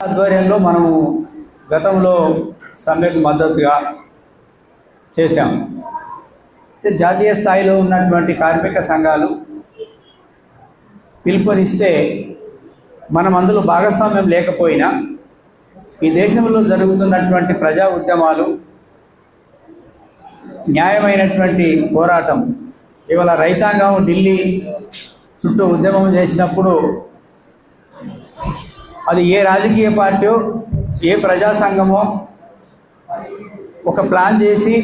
ఆధ్వర్యంలో మనము గతంలో సమ్మెకు మద్దతుగా చేశాం. జాతీయ స్థాయిలో ఉన్నటువంటి కార్మిక సంఘాలు పిలుపునిస్తే మనం అందులో భాగస్వామ్యం లేకపోయినా ఈ దేశంలో జరుగుతున్నటువంటి ప్రజా ఉద్యమాలు న్యాయమైనటువంటి పోరాటం ఇవాళ రైతాంగం ఢిల్లీ చుట్టూ ఉద్యమం చేసినప్పుడు అది ఏ రాజకీయ పార్టీ ఏ ప్రజా సంఘమో ఒక ప్లాన్ చేసి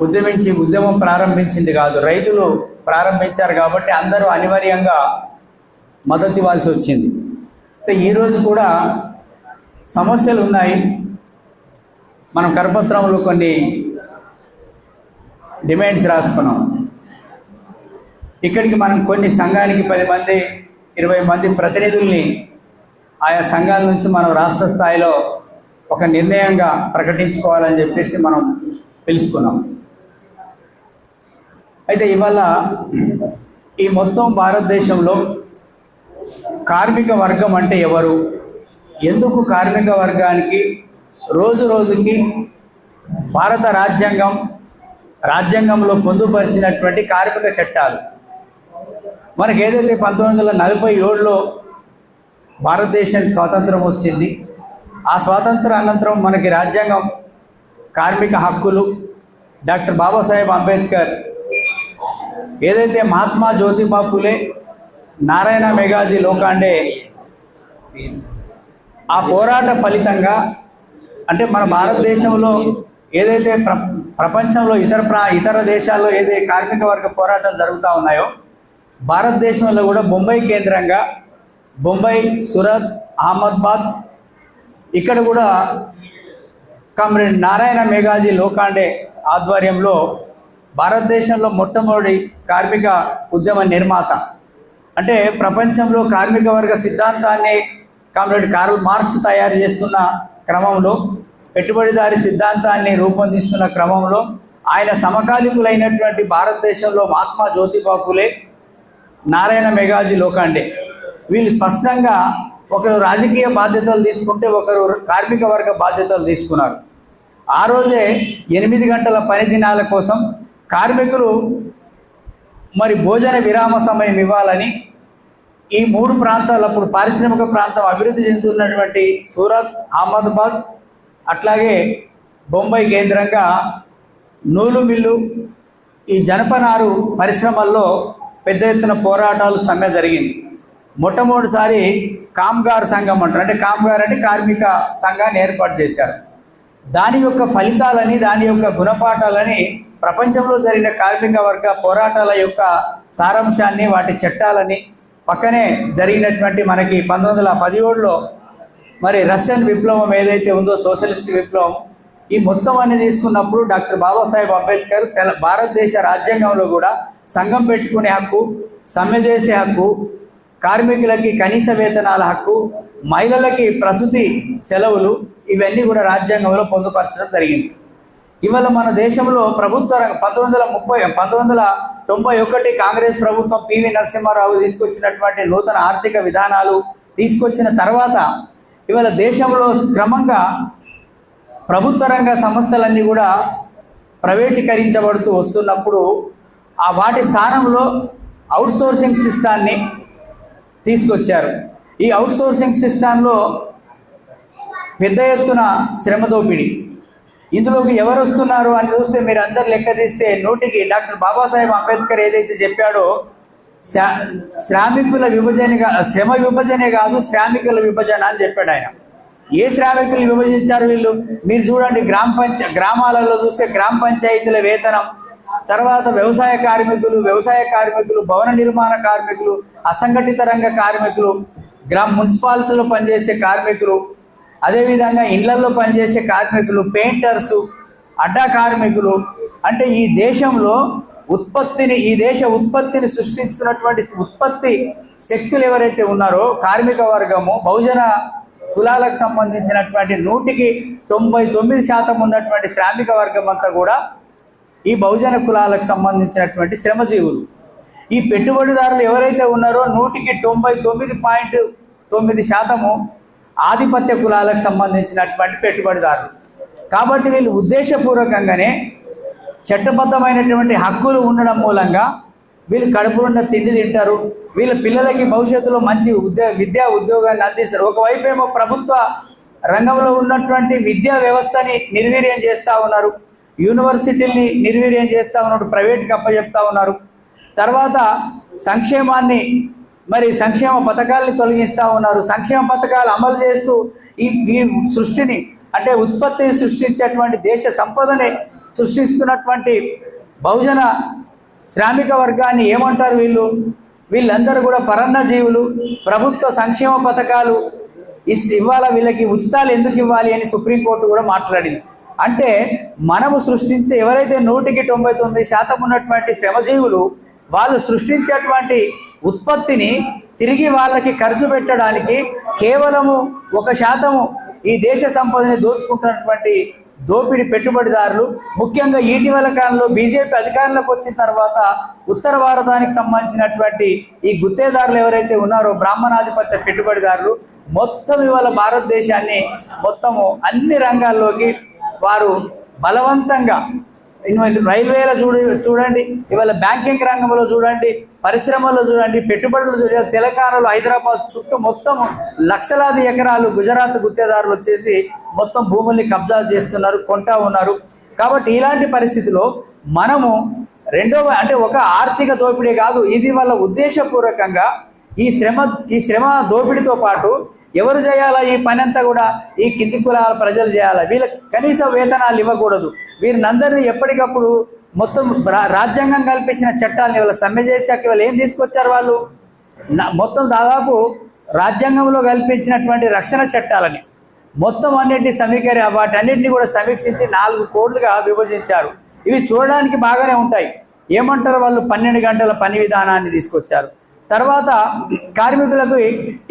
ఉద్యమించి ఉద్యమం ప్రారంభించింది కాదు. రైతులు ప్రారంభించారు కాబట్టి అందరూ అనివార్యంగా మద్దతు ఇవ్వాల్సి వచ్చింది. అయితే ఈరోజు కూడా సమస్యలు ఉన్నాయి. మనం కరపత్రంలో కొన్ని డిమాండ్స్ రాసుకున్నాం. ఇక్కడికి మనం కొన్ని సంఘానికి పది మంది ఇరవై మంది ప్రతినిధుల్ని ఆయా సంఘాల నుంచి మనం రాష్ట్ర స్థాయిలో ఒక నిర్ణయంగా ప్రకటించుకోవాలని చెప్పేసి మనం పిలుచుకున్నాం. అయితే ఇవాళ ఈ మొత్తం భారతదేశంలో కార్మిక వర్గం అంటే ఎవరు? ఎందుకు కార్మిక వర్గానికి రోజు రోజుకి భారత రాజ్యాంగం రాజ్యాంగంలో పొందుపరిచినటువంటి కార్మిక చట్టాలు? మనకి ఏదైతే పంతొమ్మిది వందల నలభై ఏడులో భారతదేశానికి స్వాతంత్రం వచ్చింది. ఆ స్వాతంత్ర అనంతరం మనకి రాజ్యాంగం కార్మిక హక్కులు డాక్టర్ బాబాసాహెబ్ అంబేద్కర్ ఏదైతే మహాత్మా జ్యోతిబా ఫులే నారాయణ మెగాజీ లోకాండే ఆ పోరాట ఫలితంగా అంటే మన భారతదేశంలో ఏదైతే ప్ర ప్రపంచంలో ఇతర ప్రా ఇతర దేశాల్లో ఏదైతే కార్మిక వర్గ పోరాటాలు జరుగుతూ ఉన్నాయో భారతదేశంలో కూడా బొంబాయి కేంద్రంగా బొంబాయి సూరత్ అహ్మదాబాద్ ఇక్కడ కూడా కామ్రేడ్ నారాయణ మేఘాజీ లోకాండే ఆధ్వర్యంలో భారతదేశంలో మొట్టమొదటి కార్మిక ఉద్యమ నిర్మాత. అంటే ప్రపంచంలో కార్మిక వర్గ సిద్ధాంతాన్ని కామ్రేడ్ కార్ల్ మార్క్స్ తయారు చేస్తున్న క్రమంలో పెట్టుబడిదారి సిద్ధాంతాన్ని రూపొందిస్తున్న క్రమంలో ఆయన సమకాలీకులైనటువంటి భారతదేశంలో మహాత్మా జ్యోతిబా ఫులే నారాయణ మెగాజీ లోకాండే. వీళ్ళు స్పష్టంగా ఒకరు రాజకీయ బాధ్యతలు తీసుకుంటే ఒకరు కార్మిక వర్గ బాధ్యతలు తీసుకున్నారు. ఆ రోజే ఎనిమిది గంటల పని దినాల కోసం కార్మికులు మరి భోజన విరామ సమయం ఇవ్వాలని ఈ మూడు ప్రాంతాలు అప్పుడు పారిశ్రామిక ప్రాంతం అభివృద్ధి చెందుతున్నటువంటి సూరత్ అహ్మదాబాద్ అట్లాగే బొంబాయి కేంద్రంగా నూలు మిల్లు ఈ జనపనారు పరిశ్రమల్లో పెద్ద ఎత్తున పోరాటాలు సమ్మె జరిగింది. మొట్టమొదటిసారి కామ్గార్ సంఘం అంటారు. అంటే కామ్గార్ అంటే కార్మిక సంఘాన్ని ఏర్పాటు చేశారు. దాని యొక్క ఫలితాలని దాని యొక్క గుణపాఠాలని ప్రపంచంలో జరిగిన కార్మిక వర్గ పోరాటాల యొక్క సారాంశాన్ని వాటి చట్టాలని పక్కనే జరిగినటువంటి మనకి పంతొమ్మిది వందల పదిహేడులో మరి రష్యన్ విప్లవం ఏదైతే ఉందో సోషలిస్ట్ విప్లవం ఈ మొత్తం అన్ని తీసుకున్నప్పుడు డాక్టర్ బాబాసాహెబ్ అంబేద్కర్ తెల భారతదేశ రాజ్యాంగంలో కూడా సంఘం పెట్టుకునే హక్కు సమ్మె చేసే హక్కు కార్మికులకి కనీస వేతనాల హక్కు మహిళలకి ప్రసూతి సెలవులు ఇవన్నీ కూడా రాజ్యాంగంలో పొందుపరచడం జరిగింది. ఇవాళ మన దేశంలో ప్రభుత్వ రంగ పంతొమ్మిది వందల ముప్పై పంతొమ్మిది వందల తొంభై ఒకటి కాంగ్రెస్ ప్రభుత్వం పివి నరసింహారావు తీసుకొచ్చినటువంటి నూతన ఆర్థిక విధానాలు తీసుకొచ్చిన తర్వాత ఇవాళ దేశంలో క్రమంగా ప్రభుత్వ రంగ సంస్థలన్నీ కూడా ప్రైవేటీకరించబడుతూ వస్తున్నప్పుడు ఆ వాటి స్థానంలో అవుట్సోర్సింగ్ సిస్టాన్ని తీసుకొచ్చారు. ఈ అవుట్సోర్సింగ్ సిస్టంలో పెద్ద ఎత్తున శ్రమ దోపిడీ. ఇందులోకి ఎవరు వస్తున్నారు అని చూస్తే మీరు అందరు లెక్క తీస్తే నూటికి డాక్టర్ బాబాసాహెబ్ అంబేద్కర్ ఏదైతే చెప్పాడో శ్రా శ్రామికుల విభజన కా- శ్రమ విభజనే కాదు శ్రామికుల విభజన అని చెప్పాడు ఆయన. ఏ శ్రామికులు విభజించారు వీళ్ళు? మీరు చూడండి గ్రామ పంచ గ్రామాలలో చూస్తే గ్రామ పంచాయతీల వేతనం తర్వాత వ్యవసాయ కార్మికులు వ్యవసాయ కార్మికులు భవన నిర్మాణ కార్మికులు అసంఘటిత రంగ కార్మికులు గ్రామ మున్సిపాలిటీలో పనిచేసే కార్మికులు అదేవిధంగా ఇళ్ళలో పనిచేసే కార్మికులు పెయింటర్స్ అడ్డా కార్మికులు. అంటే ఈ దేశంలో ఉత్పత్తిని ఈ దేశ ఉత్పత్తిని సృష్టిస్తున్నటువంటి ఉత్పత్తి శక్తులు ఎవరైతే ఉన్నారో కార్మిక వర్గము బహుజన కులాలకు సంబంధించినటువంటి నూటికి తొంభై తొమ్మిది శాతం ఉన్నటువంటి శ్రామిక వర్గం అంతా కూడా ఈ బహుజన కులాలకు సంబంధించినటువంటి శ్రమజీవులు. ఈ పెట్టుబడిదారులు ఎవరైతే ఉన్నారో నూటికి తొంభై తొమ్మిది పాయింట్ తొమ్మిది శాతము ఆధిపత్య కులాలకు సంబంధించినటువంటి పెట్టుబడిదారులు. కాబట్టి వీళ్ళు ఉద్దేశపూర్వకంగానే చట్టబద్ధమైనటువంటి హక్కులు ఉండడం మూలంగా వీళ్ళు కడుపులున్న తిండి తింటారు. వీళ్ళ పిల్లలకి భవిష్యత్తులో మంచి ఉద్యో విద్యా ఉద్యోగాన్ని అందిస్తారు. ఒకవైపు ఏమో ప్రభుత్వ రంగంలో ఉన్నటువంటి విద్యా వ్యవస్థని నిర్వీర్యం చేస్తూ ఉన్నారు. యూనివర్సిటీల్ని నిర్వీర్యం చేస్తూ ఉన్నారు ప్రైవేట్కి అప్పచెప్తా ఉన్నారు. తర్వాత సంక్షేమాన్ని మరి సంక్షేమ పథకాల్ని తొలగిస్తూ ఉన్నారు. సంక్షేమ పథకాలు అమలు చేస్తూ ఈ ఈ సృష్టిని అంటే ఉత్పత్తిని సృష్టించేటువంటి దేశ సంపదని సృష్టిస్తున్నటువంటి బహుజన శ్రామిక వర్గాన్ని ఏమంటారు వీళ్ళు? వీళ్ళందరూ కూడా పరన్న జీవులు ప్రభుత్వ సంక్షేమ పథకాలు ఇవ్వాలా వీళ్ళకి? ఉచితాలు ఎందుకు ఇవ్వాలి అని సుప్రీంకోర్టు కూడా మాట్లాడింది. అంటే మనము సృష్టించే ఎవరైతే నూటికి తొంభై తొమ్మిది శాతం ఉన్నటువంటి శ్రమజీవులు వాళ్ళు సృష్టించేటువంటి ఉత్పత్తిని తిరిగి వాళ్ళకి ఖర్చు పెట్టడానికి కేవలము ఒక శాతము ఈ దేశ సంపదని దోచుకుంటున్నటువంటి దోపిడి పెట్టుబడిదారులు ముఖ్యంగా ఇటీవల కాలంలో బీజేపీ అధికారంలోకి వచ్చిన తర్వాత ఉత్తర భారతానికి సంబంధించినటువంటి ఈ గుత్తేదారులు ఎవరైతే ఉన్నారో బ్రాహ్మణాధిపత్య పెట్టుబడిదారులు మొత్తం ఇవాళ భారతదేశాన్ని మొత్తము అన్ని రంగాల్లోకి వారు బలవంతంగా ఇన్వె- రైల్వేలో చూడ చూడండి ఇవాళ బ్యాంకింగ్ రంగంలో చూడండి పరిశ్రమల్లో చూడండి పెట్టుబడులు చూడండి తెలంగాణలో హైదరాబాద్ చుట్టూ మొత్తం లక్షలాది ఎకరాలు గుజరాత్ గుత్తేదారులు వచ్చేసి మొత్తం భూముల్ని కబ్జా చేస్తున్నారు కొంటా ఉన్నారు. కాబట్టి ఇలాంటి పరిస్థితిలో మనము రెండవ అంటే ఒక ఆర్థిక దోపిడీ కాదు ఇది వల్ల ఉద్దేశపూర్వకంగా ఈ శ్రమ ఈ శ్రమ దోపిడీతో పాటు ఎవరు చేయాలా ఈ పని అంతా కూడా ఈ కింది కులాల ప్రజలు చేయాలా? వీళ్ళకి కనీస వేతనాలు ఇవ్వకూడదు. వీరినందరినీ ఎప్పటికప్పుడు మొత్తం రా- రాజ్యాంగం కల్పించిన చట్టాలని ఇవాళ సమ్మె చేశాక ఇవాళ ఏం తీసుకొచ్చారు వాళ్ళు? మొత్తం దాదాపు రాజ్యాంగంలో కల్పించినటువంటి రక్షణ చట్టాలని మొత్తం అన్నింటినీ సమీకరి వాటన్నిటిని కూడా సమీక్షించి నాలుగు కోడ్లుగా విభజించారు. ఇవి చూడడానికి బాగానే ఉంటాయి. ఏమంటారు వాళ్ళు? పన్నెండు గంటల పని విధానాన్ని తీసుకొచ్చారు. తర్వాత కార్మికులకు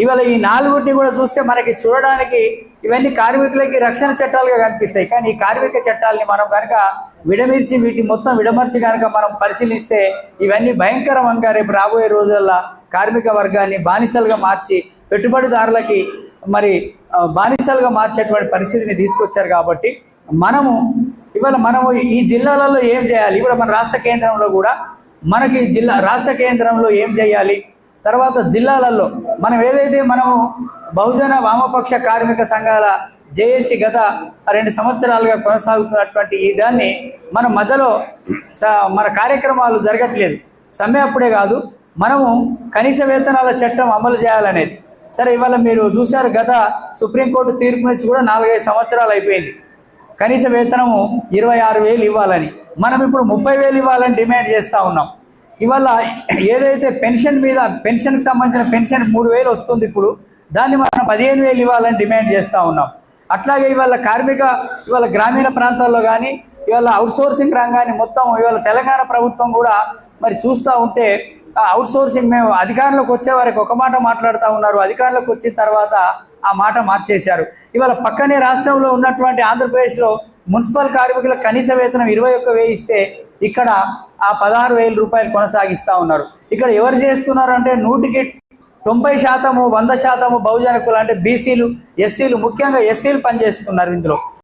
ఇవాళ ఈ నాలుగుటిని కూడా చూస్తే మనకి చూడడానికి ఇవన్నీ కార్మికులకి రక్షణ చట్టాలుగా కనిపిస్తాయి. కానీ ఈ కార్మిక చట్టాలని మనం కనుక విడమిర్చి వీటి మొత్తం విడమర్చి కనుక మనం పరిశీలిస్తే ఇవన్నీ భయంకరంగా రేపు రాబోయే రోజుల్లో కార్మిక వర్గాన్ని బానిసలుగా మార్చి పెట్టుబడిదారులకి మరి బానిసలుగా మార్చేటువంటి పరిస్థితిని తీసుకొచ్చారు కాబట్టి మనము ఇవాళ మనము ఈ జిల్లాలలో ఏం చేయాలి? ఇప్పుడు మన రాష్ట్ర కేంద్రంలో కూడా మనకి జిల్లా రాష్ట్ర కేంద్రంలో ఏం చేయాలి? తర్వాత జిల్లాలలో మనం ఏదైతే మనము బహుజన వామపక్ష కార్మిక సంఘాల జేఏసీ గత రెండు సంవత్సరాలుగా కొనసాగుతున్నటువంటి ఈ దాన్ని మన మధ్యలో స- మన కార్యక్రమాలు జరగట్లేదు. సమ్మె అప్పుడే కాదు మనము కనీస వేతనాల చట్టం అమలు చేయాలనేది. సరే ఇవాళ మీరు చూశారు గత సుప్రీంకోర్టు తీర్పు నుంచి కూడా నాలుగైదు సంవత్సరాలు అయిపోయింది. కనీస వేతనము ఇరవై ఆరు వేలు ఇవ్వాలని. మనం ఇప్పుడు ముప్పై వేలు ఇవ్వాలని డిమాండ్ చేస్తూ ఉన్నాం. ఇవాళ ఏదైతే పెన్షన్ మీద పెన్షన్కి సంబంధించిన పెన్షన్ మూడు వేలు వస్తుంది ఇప్పుడు దాన్ని మనం పదిహేను వేలు ఇవ్వాలని డిమాండ్ చేస్తూ ఉన్నాం. అట్లాగే ఇవాళ కార్మిక ఇవాళ గ్రామీణ ప్రాంతాల్లో కానీ ఇవాళ అవుట్సోర్సింగ్ రంగాన్ని మొత్తం ఇవాళ తెలంగాణ ప్రభుత్వం కూడా మరి చూస్తూ ఉంటే ఆ అవుట్సోర్సింగ్ మేము అధికారంలోకి వచ్చే వారికి ఒక మాట మాట్లాడుతూ ఉన్నారు. అధికారంలోకి వచ్చిన తర్వాత ఆ మాట మార్చేశారు. ఇవాళ పక్కనే రాష్ట్రంలో ఉన్నటువంటి ఆంధ్రప్రదేశ్లో మున్సిపల్ కార్మికుల కనీస వేతనం ఇరవై ఒక్క వేలు ఇస్తే ఇక్కడ ఆ పదహారు వేల రూపాయలు కొనసాగిస్తూ ఉన్నారు. ఇక్కడ ఎవరు చేస్తున్నారు అంటే నూటికి తొంభై శాతము వంద శాతము బహుజన కులం అంటే బీసీలు ఎస్సీలు ముఖ్యంగా ఎస్సీలు పనిచేస్తున్నారు ఇందులో.